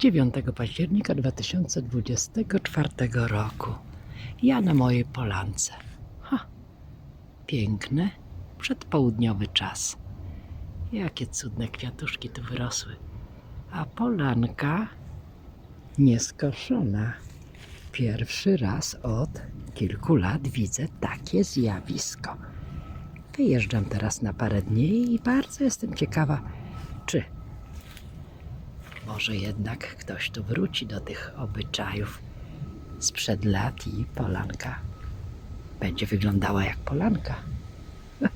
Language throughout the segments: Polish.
9 października 2024 roku. Ja na mojej polance. Ha, piękny, przedpołudniowy czas. Jakie cudne kwiatuszki tu wyrosły. A polanka nieskoszona. Pierwszy raz od kilku lat widzę takie zjawisko. Wyjeżdżam teraz na parę dni i bardzo jestem ciekawa, czy może jednak ktoś tu wróci do tych obyczajów sprzed lat i polanka będzie wyglądała jak polanka.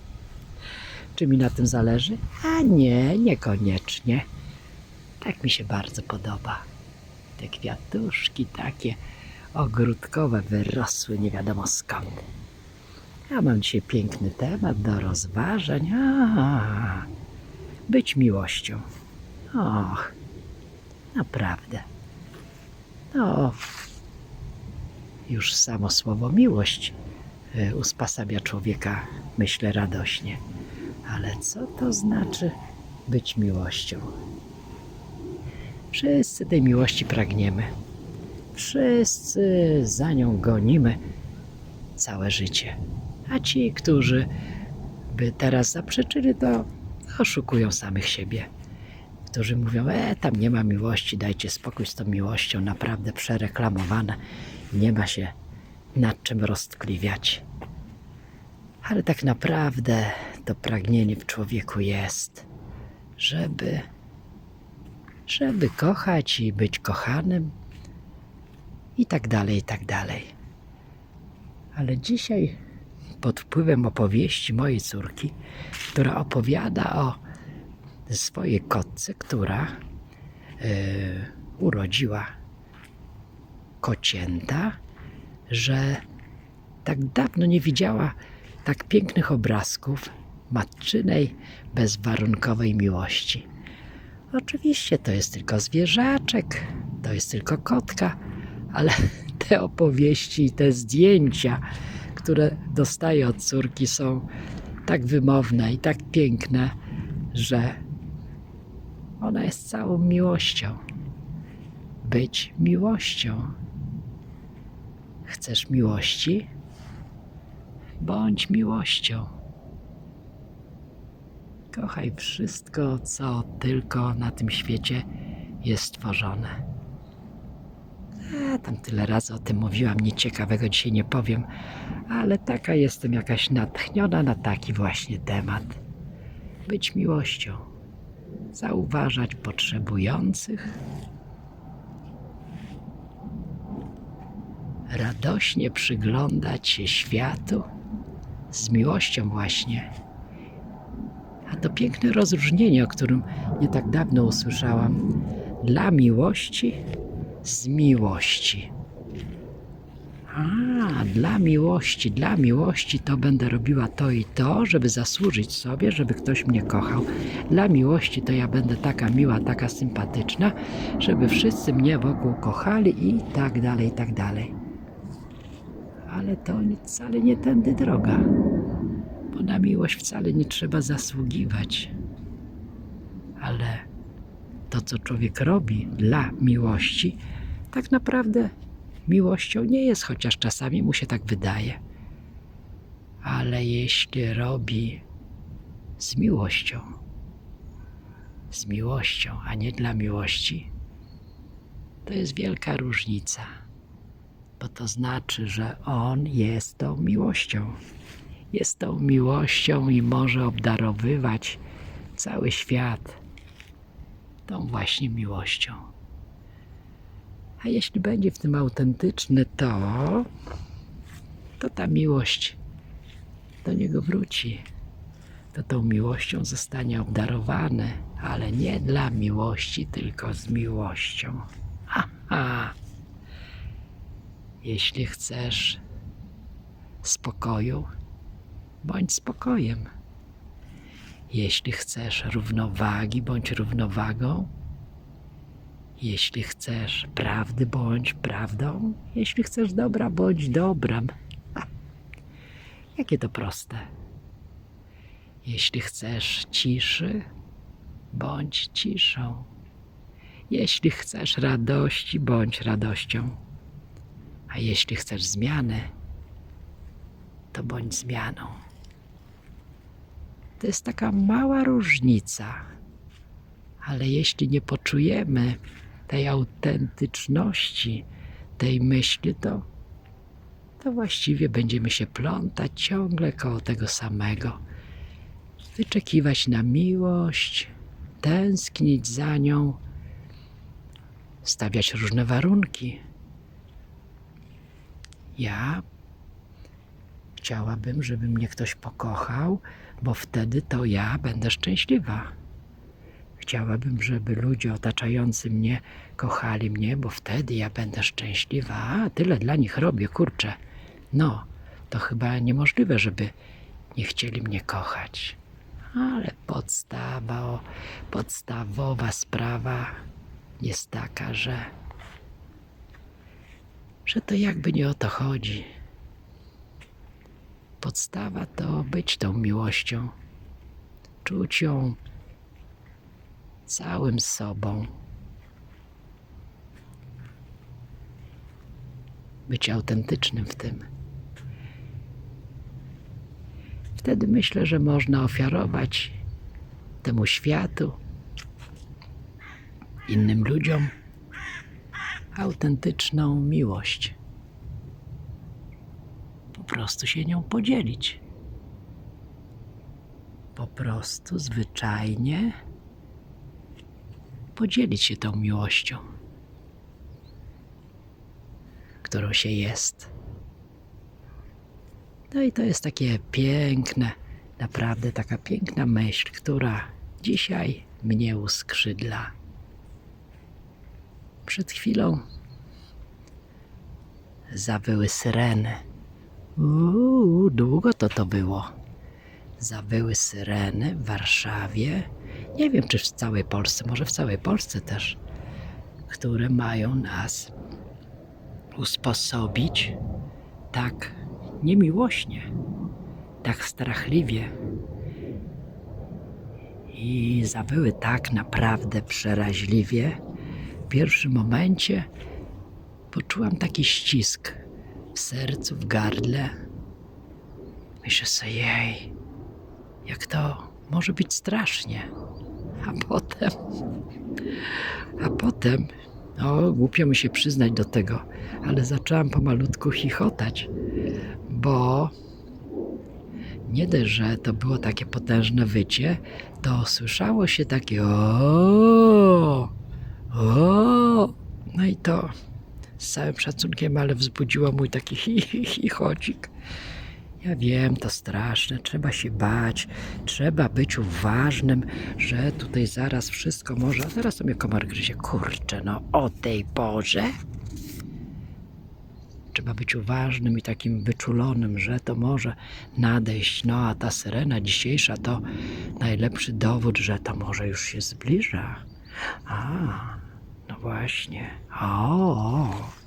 Czy mi na tym zależy? A nie, niekoniecznie. Tak mi się bardzo podoba. Te kwiatuszki takie ogródkowe wyrosły nie wiadomo skąd. Ja mam dzisiaj piękny temat do rozważań. A, być miłością. Och, naprawdę. No, już samo słowo miłość y, usposabia człowieka, myślę, radośnie. Ale co to znaczy być miłością? Wszyscy tej miłości pragniemy. Wszyscy za nią gonimy całe życie. A ci, którzy by teraz zaprzeczyli, to oszukują samych siebie. Którzy mówią, e, tam nie ma miłości, dajcie spokój z tą miłością, naprawdę przereklamowane, nie ma się nad czym roztkliwiać. Ale tak naprawdę to pragnienie w człowieku jest, żeby, żeby kochać i być kochanym i tak dalej, i tak dalej. Ale dzisiaj pod wpływem opowieści mojej córki, która opowiada o swojej kotce, która e, urodziła kocięta, że tak dawno nie widziała tak pięknych obrazków matczynej, bezwarunkowej miłości. Oczywiście to jest tylko zwierzaczek, to jest tylko kotka, ale te opowieści i te zdjęcia, które dostaję od córki, są tak wymowne i tak piękne, że ona jest całą miłością. Być miłością. Chcesz miłości? Bądź miłością. Kochaj wszystko, co tylko na tym świecie jest stworzone. A, tam tyle razy o tym mówiłam, nic ciekawego dzisiaj nie powiem, ale taka jestem jakaś natchniona na taki właśnie temat. Być miłością, zauważać potrzebujących, radośnie przyglądać się światu z miłością właśnie. A to piękne rozróżnienie, o którym nie tak dawno usłyszałam. Dla miłości z miłości. A, dla miłości, dla miłości to będę robiła to i to, żeby zasłużyć sobie, żeby ktoś mnie kochał. Dla miłości to ja będę taka miła, taka sympatyczna, żeby wszyscy mnie wokół kochali i tak dalej, i tak dalej. Ale to wcale nie tędy droga, bo na miłość wcale nie trzeba zasługiwać. Ale to, co człowiek robi dla miłości, tak naprawdę miłością nie jest, chociaż czasami mu się tak wydaje. Ale jeśli robi z miłością, z miłością, a nie dla miłości, to jest wielka różnica, bo to znaczy, że on jest tą miłością. Jest tą miłością i może obdarowywać cały świat tą właśnie miłością. A jeśli będzie w tym autentyczny, to, to ta miłość do niego wróci. To tą miłością zostanie obdarowany, ale nie dla miłości, tylko z miłością. Ha, ha. Jeśli chcesz spokoju, bądź spokojem. Jeśli chcesz równowagi, bądź równowagą. Jeśli chcesz prawdy, bądź prawdą. Jeśli chcesz dobra, bądź dobrem. Ha, Jakie to proste. Jeśli chcesz ciszy, bądź ciszą. Jeśli chcesz radości, bądź radością. A jeśli chcesz zmiany, to bądź zmianą. To jest taka mała różnica, ale jeśli nie poczujemy tej autentyczności, tej myśli, to, to właściwie będziemy się plątać ciągle koło tego samego. Wyczekiwać na miłość, tęsknić za nią, stawiać różne warunki. Ja chciałabym, żeby mnie ktoś pokochał, bo wtedy to ja będę szczęśliwa. Chciałabym, żeby ludzie otaczający mnie kochali mnie, bo wtedy ja będę szczęśliwa. A tyle dla nich robię, kurczę. No, to chyba niemożliwe, żeby nie chcieli mnie kochać. Ale podstawa, podstawowa sprawa jest taka, że, że to jakby nie o to chodzi. Podstawa to być tą miłością, czuć ją całym sobą. Być autentycznym w tym. Wtedy myślę, że można ofiarować temu światu, innym ludziom autentyczną miłość. Po prostu się nią podzielić. Po prostu zwyczajnie podzielić się tą miłością, którą się jest. No i to jest takie piękne, naprawdę taka piękna myśl, która dzisiaj mnie uskrzydla. Przed chwilą zawyły syreny. Uuu, długo to to było. Zawyły syreny w Warszawie. Nie wiem, czy w całej Polsce, może w całej Polsce też, które mają nas usposobić tak niemiłośnie, tak strachliwie. I zawyły tak naprawdę przeraźliwie. W pierwszym momencie poczułam taki ścisk w sercu, w gardle. Myślę sobie, jej, jak to może być strasznie. A potem, a potem, no głupio mi się przyznać do tego, ale zaczęłam pomalutku chichotać, bo nie dość, że to było takie potężne wycie, to słyszało się takie o, o, no i to z całym szacunkiem, ale wzbudziło mój taki chi- chi- chichocik. Ja wiem, to straszne, trzeba się bać, trzeba być uważnym, że tutaj zaraz wszystko może. A teraz to mnie komar gryzie. Kurczę, no o tej porze. Trzeba być uważnym i takim wyczulonym, że to może nadejść. No a ta syrena dzisiejsza to najlepszy dowód, że to może już się zbliża. A, no właśnie. O, no.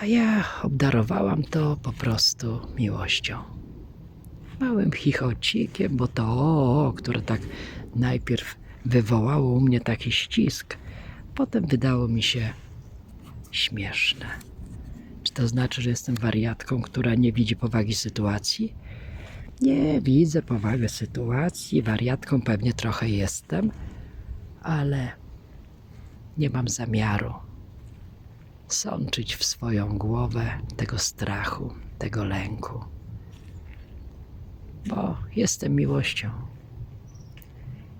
A ja obdarowałam to po prostu miłością. Małym chichocikiem, bo to o, które tak najpierw wywołało u mnie taki ścisk, potem wydało mi się śmieszne. Czy to znaczy, że jestem wariatką, która nie widzi powagi sytuacji? Nie widzę powagi sytuacji, wariatką pewnie trochę jestem, ale nie mam zamiaru sączyć w swoją głowę tego strachu, tego lęku, bo jestem miłością,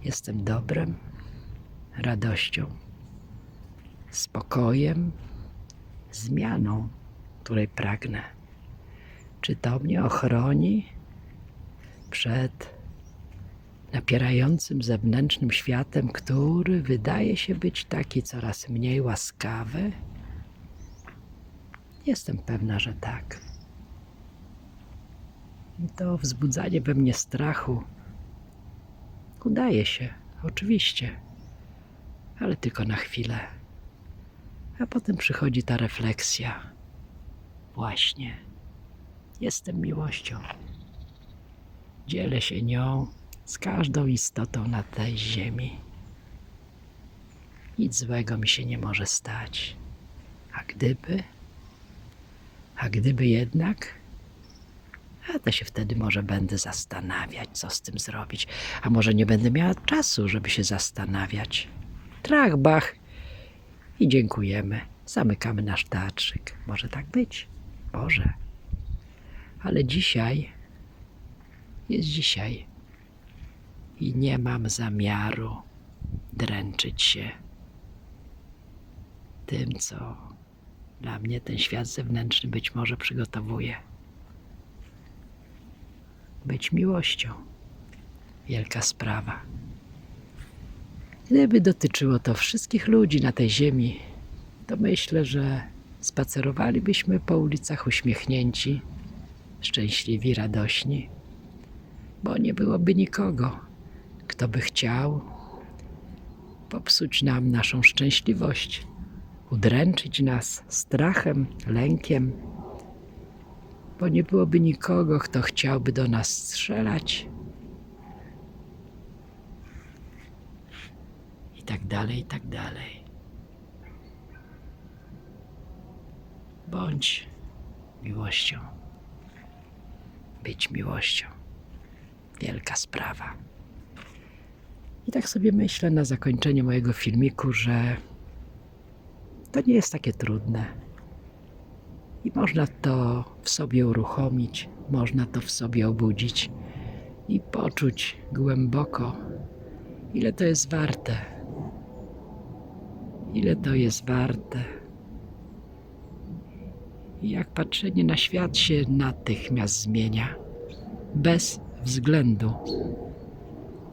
jestem dobrem, radością, spokojem, zmianą, której pragnę. Czy to mnie ochroni przed napierającym zewnętrznym światem, który wydaje się być taki coraz mniej łaskawy? Jestem pewna, że tak. I to wzbudzanie we mnie strachu udaje się, oczywiście, ale tylko na chwilę. A potem przychodzi ta refleksja. Właśnie, jestem miłością. Dzielę się nią z każdą istotą na tej ziemi. Nic złego mi się nie może stać. A gdyby? A gdyby jednak? A to się wtedy może będę zastanawiać, co z tym zrobić. A może nie będę miała czasu, żeby się zastanawiać. Trach, bach i dziękujemy. Zamykamy nasz teatrzyk. Może tak być? Może. Ale dzisiaj jest dzisiaj i nie mam zamiaru dręczyć się tym, co dla mnie ten świat zewnętrzny być może przygotowuje. Być miłością. Wielka sprawa. Gdyby dotyczyło to wszystkich ludzi na tej ziemi, to myślę, że spacerowalibyśmy po ulicach uśmiechnięci, szczęśliwi, radośni, bo nie byłoby nikogo, kto by chciał popsuć nam naszą szczęśliwość, udręczyć nas strachem, lękiem, bo nie byłoby nikogo, kto chciałby do nas strzelać. I tak dalej, i tak dalej. Bądź miłością. Być miłością. Wielka sprawa. I tak sobie myślę na zakończenie mojego filmiku, że to nie jest takie trudne. I można to w sobie uruchomić, można to w sobie obudzić i poczuć głęboko, ile to jest warte. Ile to jest warte. I jak patrzenie na świat się natychmiast zmienia, bez względu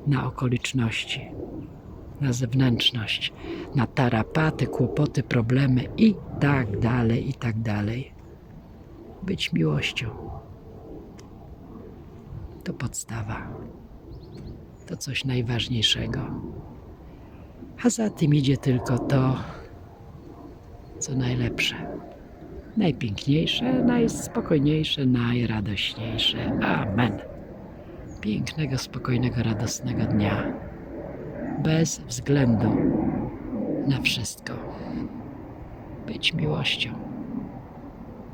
na okoliczności, na zewnętrzność, na tarapaty, kłopoty, problemy i tak dalej, i tak dalej. Być miłością to podstawa, to coś najważniejszego. A za tym idzie tylko to, co najlepsze, najpiękniejsze, najspokojniejsze, najradośniejsze. Amen pięknego, spokojnego, radosnego dnia. Bez względu na wszystko. Być miłością.